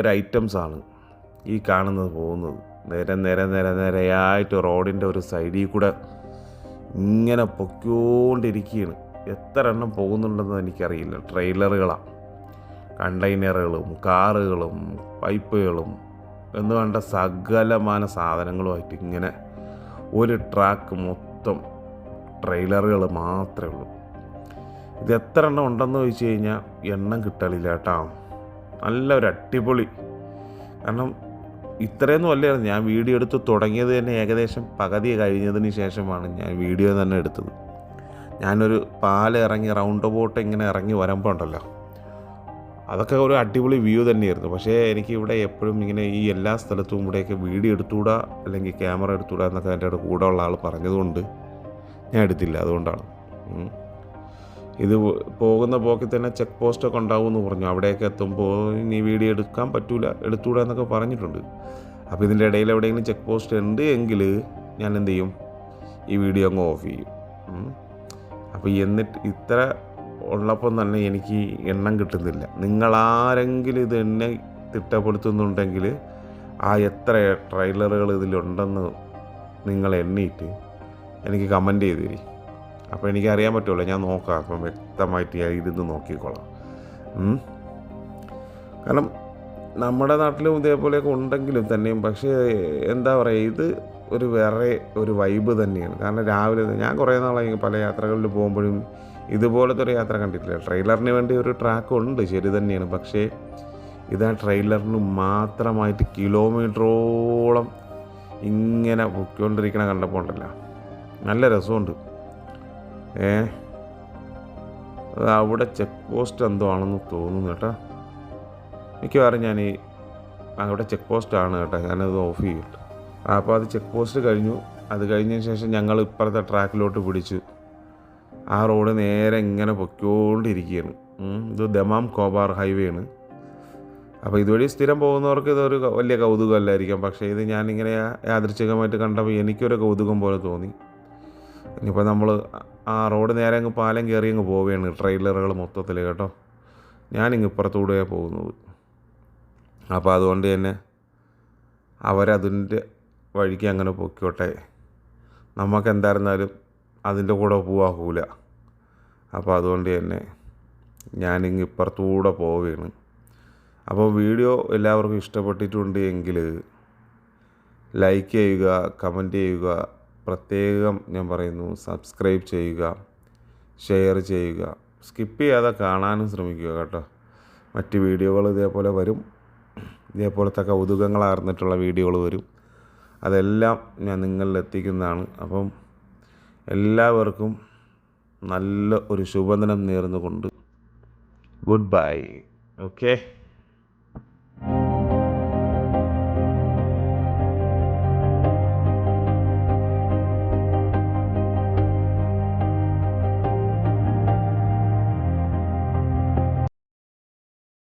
ഒരു ഐറ്റംസാണ് ഈ കാണുന്നത് പോകുന്നത്. നേരെ നേരെ നേരെ നേരെയായിട്ട് റോഡിന്റെ ഒരു സൈഡിൽ കൂടെ ഇങ്ങനെ പൊക്കോണ്ടിരിക്കുകയാണ് എത്ര എണ്ണം പോകുന്നുണ്ടെന്ന് എനിക്കറിയില്ല. ട്രെയിലറുകളാണ് കണ്ടെയ്നറുകളും കാറുകളും പൈപ്പുകളും എന്ന് വേണ്ട സകലമാന സാധനങ്ങളുമായിട്ട് ഇങ്ങനെ ഒരു ട്രാക്ക് മൊത്തം ട്രെയിലറുകൾ മാത്രമേ ഉള്ളൂ. ഇത് എത്ര എണ്ണം ഉണ്ടെന്ന് ചോദിച്ചു കഴിഞ്ഞാൽ എണ്ണം കിട്ടലില്ല കേട്ടോ. നല്ല ഒരു അടിപൊളി കാരണം ഇത്രയൊന്നും അല്ലായിരുന്നു ഞാൻ വീഡിയോ എടുത്ത് തുടങ്ങിയത് തന്നെ ഏകദേശം പകുതി കഴിഞ്ഞതിന് ശേഷമാണ് ഞാൻ വീഡിയോ തന്നെ എടുത്തത്. ഞാനൊരു പാല ഇറങ്ങി റൗണ്ട് ബോട്ട് ഇങ്ങനെ ഇറങ്ങി വരുമ്പോൾ ഉണ്ടല്ലോ അതൊക്കെ ഒരു അടിപൊളി വ്യൂ തന്നെയായിരുന്നു. പക്ഷേ എനിക്ക് ഇവിടെ എപ്പോഴും ഇങ്ങനെ ഈ എല്ലാ സ്ഥലത്തും ഇവിടെയൊക്കെ വീഡിയോ എടുത്തുകൂടാ അല്ലെങ്കിൽ ക്യാമറ എടുത്തുകൂടാ എന്നൊക്കെ എന്റെ കൂടെ ഉള്ള ആൾ പറഞ്ഞതുകൊണ്ട് ഞാൻ എടുത്തില്ല അതുകൊണ്ടാണ്. ഇത് പോകുന്ന പോക്കിൽ തന്നെ ചെക്ക് പോസ്റ്റൊക്കെ ഉണ്ടാവുമെന്ന് പറഞ്ഞു. അവിടെയൊക്കെ എത്തുമ്പോൾ ഇനി വീഡിയോ എടുക്കാൻ പറ്റൂല എടുത്തുകൂടാ എന്നൊക്കെ പറഞ്ഞിട്ടുണ്ട്. അപ്പോൾ ഇതിന്റെ ഇടയിൽ എവിടെയെങ്കിലും ചെക്ക് പോസ്റ്റ് ഉണ്ട് എങ്കിൽ ഞാൻ എന്ത് ചെയ്യും? ഈ വീഡിയോ അങ്ങ് ഓഫ് ചെയ്യും. അപ്പോൾ എന്നിട്ട് ഇത്ര ഉള്ളപ്പം തന്നെ എനിക്ക് എണ്ണം കിട്ടുന്നില്ല. നിങ്ങളാരെങ്കിലും ഇത് എന്നെ തിട്ടപ്പെടുത്തുന്നുണ്ടെങ്കിൽ ആ എത്ര ട്രെയിലറുകൾ ഇതിലുണ്ടെന്ന് നിങ്ങൾ എണ്ണിയിട്ട് എനിക്ക് കമന്റ് ചെയ്തു അപ്പോൾ എനിക്ക് അറിയാൻ പറ്റുമല്ലോ ഞാൻ നോക്കാം. അപ്പം വ്യക്തമായിട്ട് ഞാൻ ഇരുന്ന് നോക്കിക്കോളാം. കാരണം നമ്മുടെ നാട്ടിലും ഇതേപോലെയൊക്കെ ഉണ്ടെങ്കിലും തന്നെയും പക്ഷേ എന്താ പറയുക ഇത് ഒരു വേറെ ഒരു വൈബ് തന്നെയാണ്. കാരണം രാവിലെ ഞാൻ കുറേ നാളായി പല യാത്രകളിൽ പോകുമ്പോഴും ഇതുപോലത്തെ ഒരു യാത്ര കണ്ടിട്ടില്ല. ട്രെയിലറിന് വേണ്ടി ഒരു ട്രാക്ക് ഉണ്ട് ശരി തന്നെയാണ്. പക്ഷേ ഇത് ആ ട്രെയിലറിന് മാത്രമായിട്ട് കിലോമീറ്ററോളം ഇങ്ങനെ പൊയ്ക്കൊണ്ടിരിക്കണ കണ്ടപ്പോൾ ഉണ്ടല്ല. നല്ല രസമുണ്ട്. ഏ? അത് അവിടെ ചെക്ക് പോസ്റ്റ് എന്തോ ആണെന്ന് തോന്നുന്നു കേട്ടോ. മിക്കവാറും ഞാൻ ഈ അവിടെ ചെക്ക് പോസ്റ്റ് ആണ് കേട്ടോ. ഞാനത് ഓഫ് ചെയ്യും. അപ്പോൾ അത് ചെക്ക് പോസ്റ്റ് കഴിഞ്ഞു. അത് കഴിഞ്ഞതിന് ശേഷം ഞങ്ങൾ ഇപ്പുറത്തെ ട്രാക്കിലോട്ട് പിടിച്ചു. ആ റോഡ് നേരെ ഇങ്ങനെ പൊയ്ക്കോണ്ടിരിക്കുകയാണ്. ഇത് ദമാം കോബാർ ഹൈവേ ആണ്. അപ്പോൾ ഇതുവഴി സ്ഥിരം പോകുന്നവർക്ക് ഇതൊരു വലിയ കൗതുകമല്ലായിരിക്കാം. പക്ഷേ ഇത് ഞാനിങ്ങനെ യാദൃച്ഛികമായിട്ട് കണ്ടപ്പോൾ എനിക്കൊരു കൗതുകം പോലെ തോന്നി. ഇനിയിപ്പോൾ നമ്മൾ ആ റോഡ് നേരെ അങ്ങ് പാലം കയറി അങ്ങ് പോവുകയാണ് ട്രെയിലറുകൾ മൊത്തത്തിൽ കേട്ടോ. ഞാനിങ്ങ് ഇപ്പുറത്തൂടെയാണ് പോകുന്നത്. അപ്പോൾ അതുകൊണ്ട് തന്നെ അവരതിന്റെ വഴിക്ക് അങ്ങനെ പൊക്കോട്ടെ നമുക്ക് എന്തായിരുന്നാലും അതിന്റെ കൂടെ പോവാകൂല അപ്പോൾ അതുകൊണ്ട് തന്നെ ഞാനിങ്ങ് ഇപ്പുറത്തൂടെ പോവുകയാണ്. അപ്പോൾ വീഡിയോ എല്ലാവർക്കും ഇഷ്ടപ്പെട്ടിട്ടുണ്ട് എങ്കിൽ ലൈക്ക് ചെയ്യുക കമന്റ് ചെയ്യുക പ്രത്യേകം ഞാൻ പറയുന്നു സബ്സ്ക്രൈബ് ചെയ്യുക ഷെയർ ചെയ്യുക സ്കിപ്പ് ചെയ്യാതെ കാണാനും ശ്രമിക്കുക കേട്ടോ. മറ്റ് വീഡിയോകൾ ഇതേപോലെ വരും. ഇതേപോലത്തെ കൗതുകങ്ങളാർന്നിട്ടുള്ള വീഡിയോകൾ വരും. അതെല്ലാം ഞാൻ നിങ്ങളിൽ എത്തിക്കുന്നതാണ്. അപ്പം എല്ലാവർക്കും നല്ല ഒരു ശുഭദിനം നേർന്നുകൊണ്ട്. Good bye okay